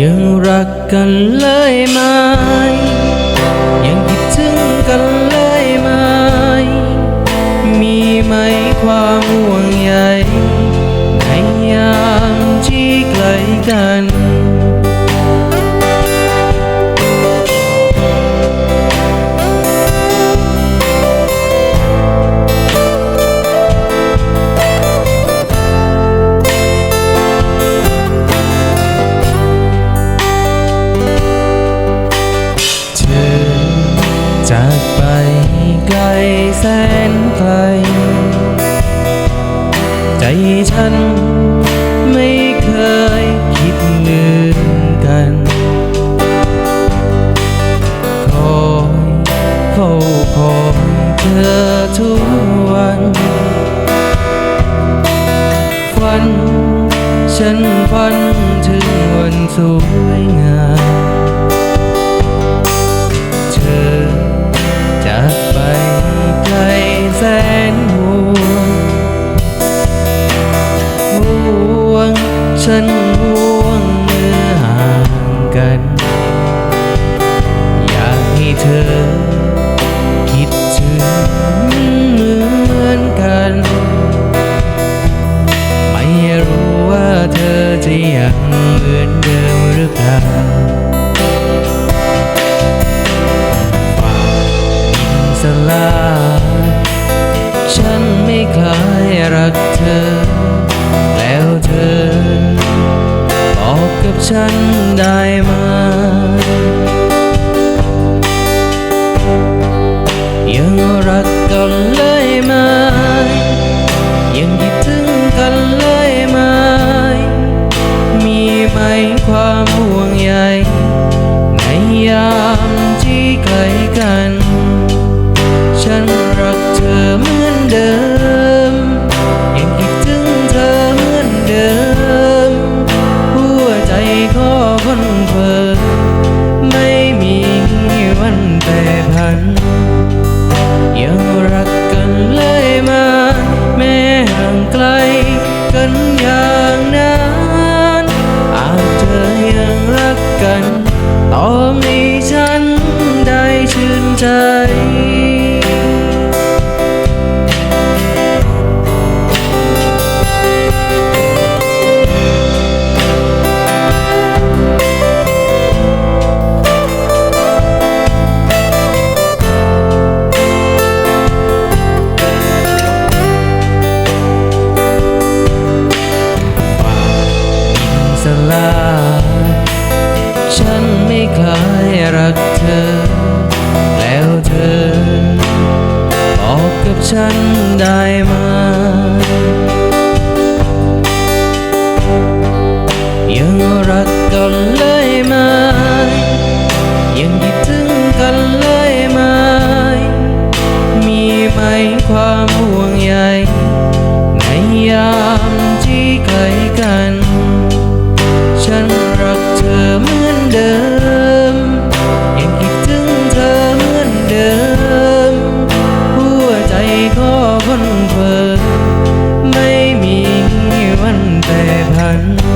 ยังรักกันเลยไหม ยังคิดถึงกันเลยไหม มีไหมความห่วงใยในยามที่ไกลกัน แสนไกล ใจฉันไม่เคยคิดลืมกันคอยเฝ้าคอยเธอทุกวัน ฝัน ฉันฝันถึงวันสวยงาม กัน อยากให้เธอ คิดถึงเหมือนกัน ไม่รู้ว่าเธอจะยังเหมือนเดิมหรือเปล่าสลาฉันไม่คล้ายรักเธอ ฉันได้มายังรักกันเลยไหม แต่พัน ยังรักกันเลยมา แม้ห่างไกลกันอย่างนั้นอาจเธอยังรักกันตอนนี้ รักเธอ แล้วเธอ บอกกับฉันได้ไหมยังรักกันเลยไหมยังคิดถึงกันเลยไหมมีไหมความห่วงใยในยามที่ไกลกัน alone.